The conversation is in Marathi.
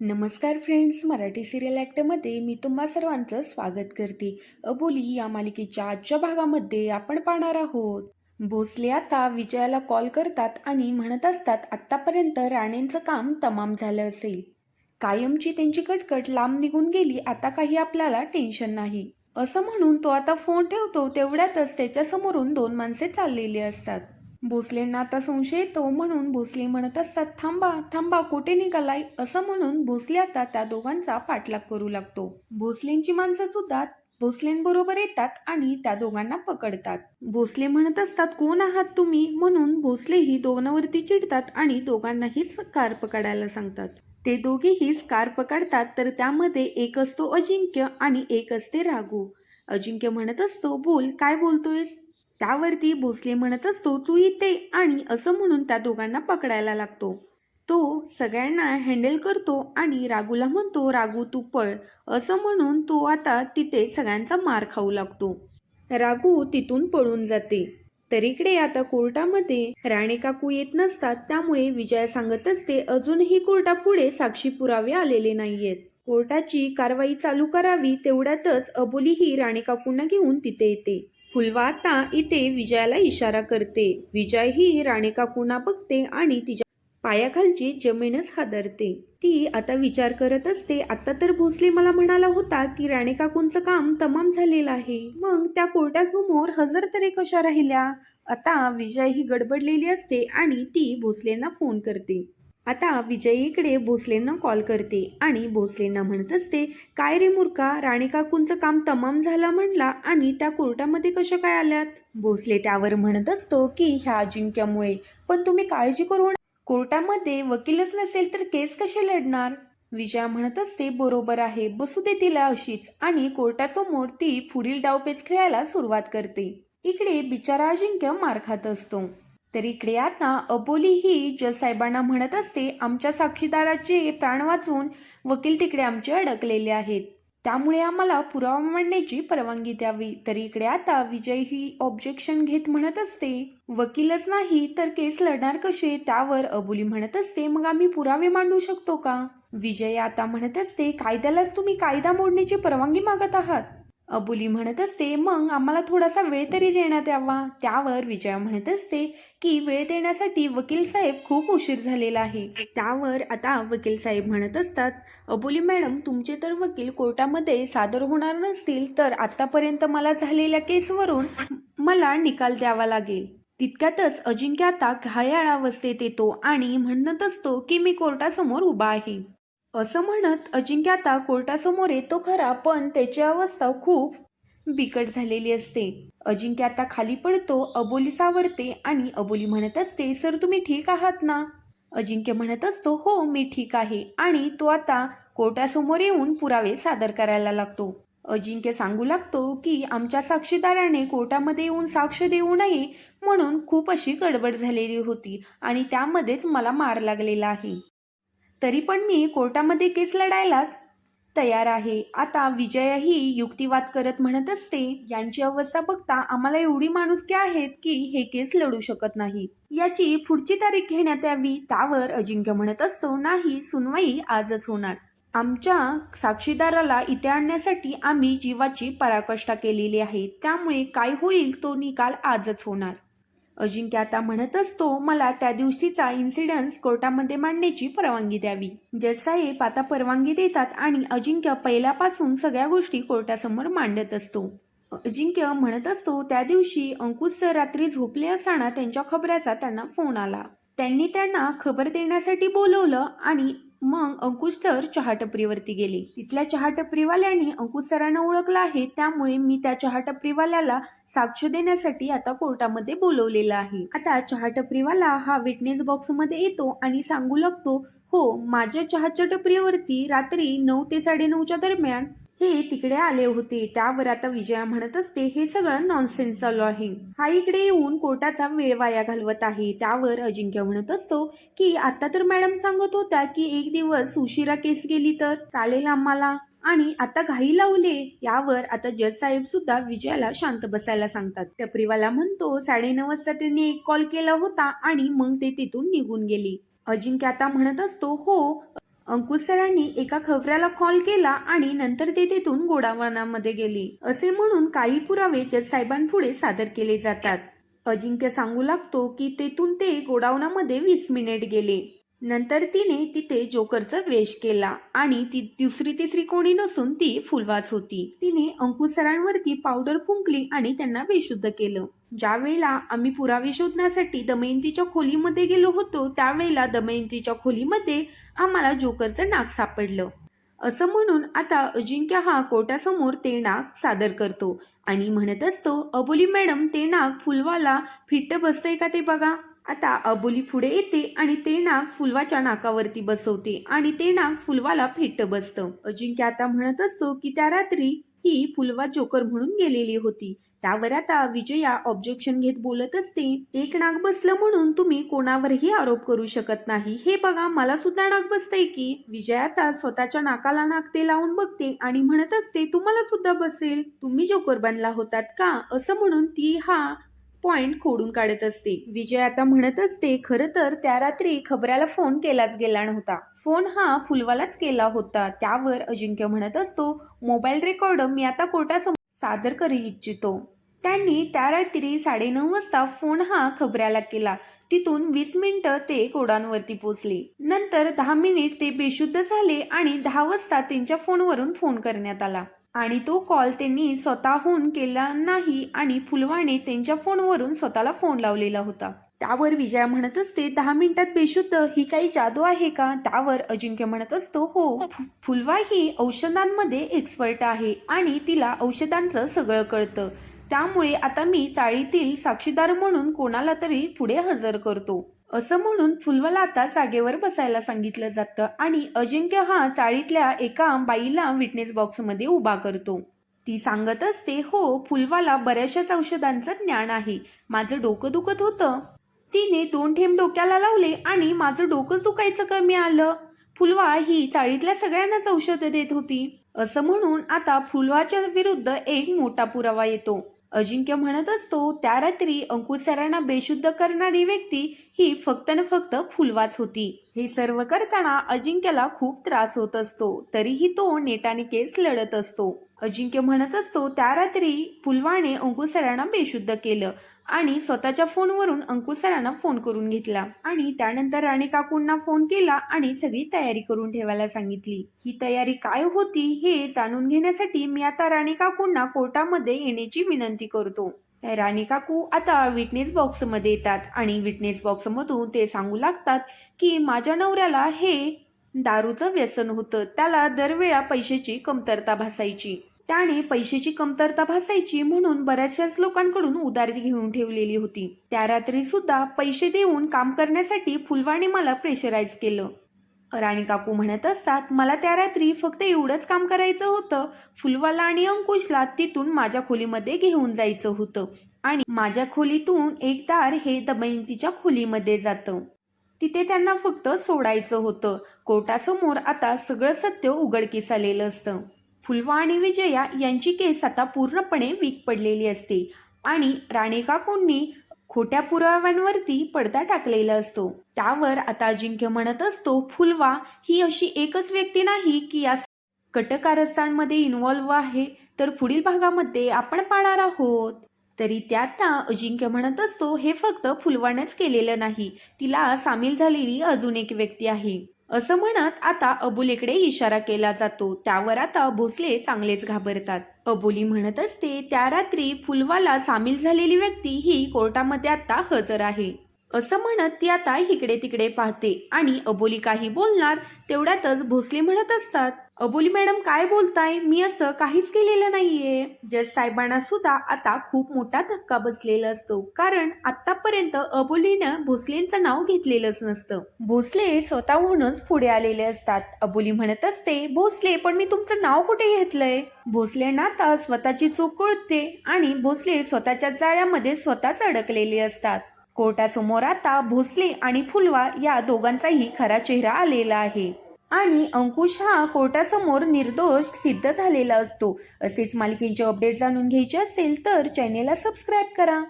नमस्कार फ्रेंड्स मराठी सिरियल ॲक्टमध्ये मी तुम्हा सर्वांचं स्वागत करते. अबोली या मालिकेच्या आजच्या भागामध्ये आपण पाहणार आहोत. भोसले आता विजयाला कॉल करतात आणि म्हणत असतात आत्तापर्यंत राणेंचं काम तमाम झालं असेल. कायमची त्यांची कटकट लांब निघून गेली आता काही आपल्याला टेन्शन नाही. असं म्हणून तो आता फोन ठेवतो तेवढ्यातच त्याच्यासमोरून दोन माणसे चाललेली असतात. भोसलेंना आता संशय येतो म्हणून भोसले म्हणत असतात थांबा थांबा कुठे निघालाय? असं म्हणून भोसले आता त्या दोघांचा पाठलाग करू लागतो. भोसलेंची माणसं सुद्धा भोसलेंबरोबर येतात आणि त्या दोघांना पकडतात. भोसले म्हणत असतात कोण आहात तुम्ही? म्हणून भोसलेही दोघांवरती चिडतात आणि दोघांनाही कार पकडायला सांगतात. ते दोघेही कार पकडतात तर त्यामध्ये एक असतो अजिंक्य आणि एक असते राघू. अजिंक्य म्हणत असतो बोल काय बोलतोयस? त्यावरती भोसले म्हणत असतो तू इथे आणि असं म्हणून त्या दोघांना पकडायला लागतो. तो सगळ्यांना हँडल करतो आणि रागूला म्हणतो रागू तू पळ. असं म्हणून तो आता तिथे सगळ्यांचा मार खाऊ लागतो. रागू तिथून पळून जाते. तर इकडे आता कोर्टामध्ये राणे काकू येत नसतात त्यामुळे विजया सांगत असते अजूनही कोर्टापुढे साक्षी पुरावे आलेले नाहीयेत. कोर्टाची कारवाई चालू करावी तेवढ्यातच अबोली ही राणे काकूंना घेऊन तिथे येते. फुलवाता इथे विजयाला इशारा करते. विजय ही राणेकाकूंना बघते आणि तिच्या पायाखालची जमीनच हादरते. ती आता विचार करत असते आता तर भोसले मला म्हणाला होता की राणे काकूंचं काम तमाम झालेलं आहे. मग त्या कोर्टासमोर हजर तरी कशा राहिल्या? आता विजय ही गडबडलेली असते आणि ती भोसलेंना फोन करते. आता विजयीकडे भोसलेंना कॉल करते आणि भोसलेंना म्हणत असते काय रे मूर्खा राणेकाकूंचं काम तमाम झालं म्हणला आणि त्या कोर्टामध्ये कशा काय आल्यात? भोसले त्यावर म्हणत असतो की ह्या अजिंक्यामुळे पण तुम्ही काळजी करू कोर्टामध्ये वकीलच नसेल तर केस कसे लढणार? विजया म्हणत असते बरोबर आहे बसू दे तिला अशीच आणि कोर्टासमोर ती पुढील डावपेच खेळायला सुरुवात करते. इकडे बिचारा अजिंक्य मार खात असतो. तर इकडे आता अबोली ही जलसाहेबांना म्हणत असते आमच्या साक्षीदाराचे प्राण वाचून वकील तिकडे आमचे अडकलेले आहेत. त्यामुळे आम्हाला पुरावा मांडण्याची परवानगी द्यावी. तर इकडे आता विजय ही ऑब्जेक्शन घेत म्हणत असते वकीलच नाही तर केस लढणार कसे? त्यावर अबोली म्हणत असते मग आम्ही पुरावे मांडू शकतो का? विजय आता म्हणत असते कायद्यालाच तुम्ही कायदा मोडण्याची परवानगी मागत आहात. अबोली म्हणत असते मग आम्हाला थोडासा वेळ तरी देण्यात यावा. त्यावर विजया म्हणत असते की वेळ देण्यासाठी वकील साहेब खूप उशीर झालेला आहे. त्यावर आता वकील साहेब म्हणत असतात अबोली मॅडम तुमचे तर वकील कोर्टामध्ये सादर होणार नसतील तर आतापर्यंत मला झालेल्या केसवरून मला निकाल द्यावा लागेल. तितक्यातच अजिंक्य आता घायाळ अवस्थेत येतो आणि म्हणत असतो की मी कोर्टासमोर उभा आहे. असं म्हणत अजिंक्य आता कोर्टासमोर येतो खरा पण त्याची अवस्था खूप बिकट झालेली असते. अजिंक्य आता खाली पडतो अबोली सावरते आणि अबोली म्हणत असते सर तुम्ही ठीक आहात ना? अजिंक्य म्हणत असतो हो मी ठीक आहे. आणि तो आता कोर्टासमोर येऊन पुरावे सादर करायला लागतो. अजिंक्य सांगू लागतो की आमच्या साक्षीदाराने कोर्टामध्ये येऊन साक्ष देऊ नये म्हणून खूप अशी गडबड झालेली होती आणि त्यामध्येच मला मार लागलेला आहे. तरी पण मी कोर्टामध्ये केस लढायलाच तयार आहे. आता विजयाही युक्तिवाद करत म्हणत असते. यांची अवस्था बघता आम्हाला एवढी माणुसकी आहेत की हे केस लढू शकत नाही. याची पुढची तारीख घेण्यात यावी त्यावर अजिंक्य म्हणत असतो. नाही सुनवाई आजच होणार. आमच्या साक्षीदाराला इथे आणण्यासाठी आम्ही जीवाची पराकष्टा केलेली आहे. त्यामुळे काय होईल तो निकाल आजच होणार. अजिंक्य आता म्हणत असतो मला त्या दिवशीचा इन्सिडन्स कोर्टामध्ये मांडण्याची परवानगी द्यावी. जज आता परवानगी देतात आणि अजिंक्य पहिल्यापासून सगळ्या गोष्टी कोर्टासमोर मांडत असतो. अजिंक्य म्हणत असतो त्या दिवशी अंकुश सर रात्री झोपले असताना त्यांच्या खबऱ्याचा त्यांना फोन आला. त्यांनी त्यांना खबर देण्यासाठी बोलवलं आणि मग अंकुश सर चहा टपरीवरती गेले. तिथल्या चहा टपरीवाल्याने अंकुश सरांना ओळखलं आहे त्यामुळे मी त्या चहा टपरीवाल्याला साक्ष देण्यासाठी आता कोर्टामध्ये बोलवलेलं आहे. आता चहा टपरीवाला हा विटनेस बॉक्समध्ये येतो आणि सांगू लागतो हो माझ्या चहाच्या टपरीवरती रात्री नऊ ते साडेनऊच्या दरम्यान हे तिकडे आले होते. त्यावर आता विजया म्हणत असते हे सगळं नॉनसेन्स चालू आहे. हा इकडे येऊन कोर्टाचा वेळ वाया घालवत आहे. त्यावर अजिंक्य म्हणत असतो की आता तर मॅडम सांगत होत्या की एक दिवस उशिरा केस गेली तर चालेल आम्हाला. आणि आता घाई लावले. यावर आता जज साहेब सुद्धा विजयाला शांत बसायला सांगतात. टपरीवाला म्हणतो साडेनऊ वाजता त्यांनी एक कॉल केला होता आणि मग ते तिथून निघून गेले. अजिंक्य आता म्हणत असतो हो अंकुश सरांनी एका खबऱ्याला कॉल केला आणि नंतर ते तेथून गोडावणामध्ये गेले. असे म्हणून काही पुरावे जज साहेबांपुढे सादर केले जातात. अजिंक्य सांगू लागतो की तेथून ते गोडाऊनामध्ये वीस मिनिट गेले. नंतर तिने तिथे जोकरचा वेश केला आणि ती दुसरी तिसरी कोणी नसून ती फुलवाच होती. तिने अंकुश सरांवरती पावडर फुंकली आणि त्यांना बेशुद्ध केलं. ज्यावेळेला आम्ही पुरावे शोधण्यासाठी दमयंतीच्या खोलीमध्ये गेलो होतो त्यावेळेला दमयंतीच्या खोलीमध्ये आम्हाला जोकरचं नाक सापडलं. असं म्हणून आता अजिंक्य हा कोर्टासमोर ते नाक सादर करतो आणि म्हणत असतो अबोली मॅडम ते नाक फुलवाला फिट्ट बसतंय का ते बघा? आता अबोली पुढे येते आणि ते नाक फुलवाच्या नाकावरती बसवते आणि ते नाक फुलवाला फिट्ट बसतं. अजिंक्य आता म्हणत असतो की त्या रात्री ही फुलवा जोकर म्हणून गेलेली होती. त्यावर आता विजया ऑब्जेक्शन घेत बोलत असते एक नाक बसलं म्हणून तुम्ही कोणावरही आरोप करू शकत नाही. हे बघा मला सुद्धा नाक बसतंय की. विजया आता स्वतःच्या नाकाला नाक ते लावून बघते आणि म्हणत असते तुम्हाला सुद्धा बसेल. तुम्ही जोकर बनला होतात का? असं म्हणून ती हा पॉइंट खोडून काढत असते. विजय आता म्हणत असते खरं तर त्या रात्री खबऱ्याला फोन केलाच गेला नव्हता. फोन हा फुलवालाच केला होता. त्यावर अजिंक्य म्हणत असतो मोबाईल रेकॉर्ड मी आता कोर्टासमोर सादर करू इच्छितो. त्यांनी त्या रात्री साडेनऊ वाजता फोन हा खबऱ्याला केला. तिथून वीस मिनिटं ते कोडांवरती पोचले. नंतर दहा मिनिट ते बेशुद्ध झाले आणि दहा वाजता त्यांच्या फोनवरून फोन करण्यात आला. आणि तो कॉल त्यांनी स्वतःहून केला नाही आणि फुलवाने त्यांच्या फोनवरून स्वतःला फोन लावलेला होता. त्यावर विजया म्हणत असते दहा मिनिटात बेशुद्ध ही काही जादू आहे का? त्यावर अजिंक्य म्हणत असतो हो फुलवा ही औषधांमध्ये एक्सपर्ट आहे आणि तिला औषधांचं सगळं कळतं. त्यामुळे आता मी चाळीतील साक्षीदार म्हणून कोणाला तरी पुढे हजर करतो. असं म्हणून फुलवाला आता जागेवर बसायला सांगितलं जातं आणि अजिंक्य हा चाळीतल्या एका बाईला विटनेस बॉक्समध्ये उभा करतो. ती सांगत असते हो फुलवाला बऱ्याचशाच औषधांचं ज्ञान आहे. माझं डोकं दुखत होतं. तिने दोन ठेंब डोक्याला लावले आणि माझं डोकंच दुखायचं कमी आलं. फुलवा ही चाळीतल्या सगळ्यांनाच औषधं देत होती. असं म्हणून आता फुलवाच्या विरुद्ध एक मोठा पुरावा येतो. अजिंक्य म्हणत असतो त्या रात्री अंकुशरांना बेशुद्ध करणारी व्यक्ती ही फक्त न फक्त फुलवाच होती. हे सर्व करताना अजिंक्यला खूप त्रास होत असतो. तरीही तो नेटाने केस लढत असतो. अजिंक्य म्हणत असतो त्या रात्री फुलवाने अंकुशरांना बेशुद्ध केलं. आणि स्वतःच्या फोनवरून अंकुश सरांना फोन करून घेतला आणि त्यानंतर राणी काकूंना फोन केला आणि सगळी तयारी करून ठेवायला सांगितली. ही तयारी काय होती हे जाणून घेण्यासाठी मी आता राणी काकूंना कोर्टामध्ये येण्याची विनंती करतो. राणी काकू आता विटनेस बॉक्समध्ये येतात आणि विटनेस बॉक्समधून ते सांगू लागतात की माझ्या नवऱ्याला हे दारूचं व्यसन होतं. त्याला दरवेळा पैशाची कमतरता भासायची. त्याने पैशाची कमतरता भासायची म्हणून बऱ्याचशाच लोकांकडून उधारी घेऊन ठेवलेली होती. त्या रात्री सुद्धा पैसे देऊन काम करण्यासाठी फुलवाणी मला प्रेशराईज केलं. राणी काकू म्हणत असतात मला त्या रात्री फक्त एवढंच काम करायचं होतं. फुलवाला आणि अंकुशला तिथून माझ्या खोलीमध्ये घेऊन जायचं होतं. आणि माझ्या खोलीतून एक दार हे दमयंतीच्या खोलीमध्ये जातं. तिथे त्यांना फक्त सोडायचं होतं. कोर्टासमोर आता सगळं सत्य उघडकीस आलेलं असतं. फुलवा आणि विजया यांची केस आता पूर्णपणे वीक पडलेली असते. आणि राणे काकूंनी खोट्या पुराव्यांवरती पडदा टाकलेला असतो. त्यावर आता अजिंक्य म्हणत असतो फुलवा ही अशी एकच व्यक्ती नाही की या कटकारस्थांमध्ये इन्व्हॉल्व आहे तर पुढील भागामध्ये आपण पाहणार आहोत. तरी त्यात ना अजिंक्य म्हणत असतो हे फक्त फुलवानच केलेलं नाही. तिला सामील झालेली अजून एक व्यक्ती आहे. असं म्हणत आता अबोलीकडे इशारा केला जातो. त्यावर आता भोसले चांगलेच घाबरतात. अबोली म्हणत असते त्या रात्री फुलवाला सामील झालेली व्यक्ती ही कोर्टामध्ये आता हजर आहे. असं म्हणत ती आता इकडे तिकडे पाहते. आणि अबोली काही बोलणार तेवढ्यातच भोसले म्हणत असतात अबोली मॅडम काय बोलताय? मी असं काहीच केलेलं नाहीये. जज साहेबांना सुद्धा आता खूप मोठा धक्का बसलेला असतो. कारण आतापर्यंत अबोलीनं भोसलेंचं नाव घेतलेलंच नसतं. भोसले स्वतःहूनच पुढे आलेले असतात. अबोली म्हणत असते भोसले पण मी तुमचं नाव कुठे घेतलंय? भोसलेंना आता स्वतःची चूक कळते आणि भोसले स्वतःच्या जाळ्यामध्ये स्वतःच अडकलेले असतात. कोर्टासमोर आता भोसले आणि फुलवा या दोघांचाही खरा चेहरा आलेला आहे. आणि अंकुश हा कोर्टासमोर निर्दोष सिद्ध झालेला असतो. असेच मालिकेचे अपडेट जाणून घ्यायचे असेल तर चॅनेलला सबस्क्राईब करा.